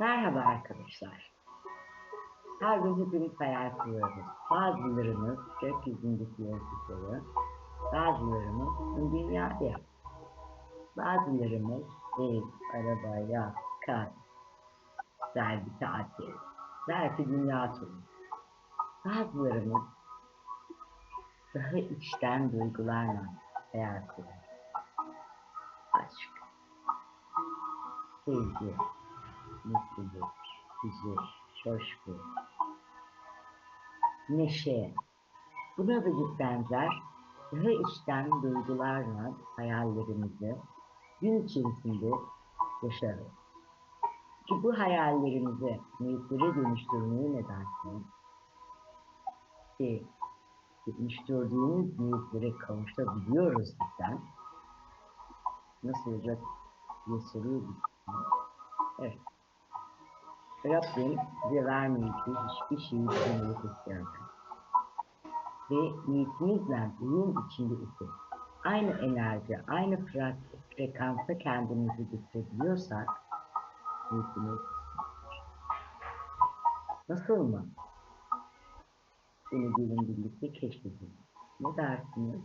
Merhaba arkadaşlar. Her gün hepimiz hayal kuruyoruz. Bazılarımız gökyüzündeki yolculukları, bazılarımız dünyada. Bazılarımız ev, araba, yat, güzel bir tatil, belki dünya turu. Bazılarımız daha içten duygularla hayal kuruyor. Aşk, sevgi, mutluluk, huzur, coşku, neşe. Buna da bir benzer daha içten duygularla hayallerimizi gün içerisinde yaşarız. Ki bu hayallerimizi niyetlere dönüştürmeyi ne dersin? Ki dönüştürdüğümüz niyetlere kavuşabiliyoruz bizden. Nasıl olacak diye soruyoruz. Evet. Rabbim bize vermeyeceği hiçbir şeyi niyet istiyor. Ve niyetimizle uyum içinde ise aynı enerji, aynı fre- frekansa kendimizi getirebiliyorsak niyetimiz nasıl mı? Bunu gelin birlikte keşfedelim. Ne dersiniz?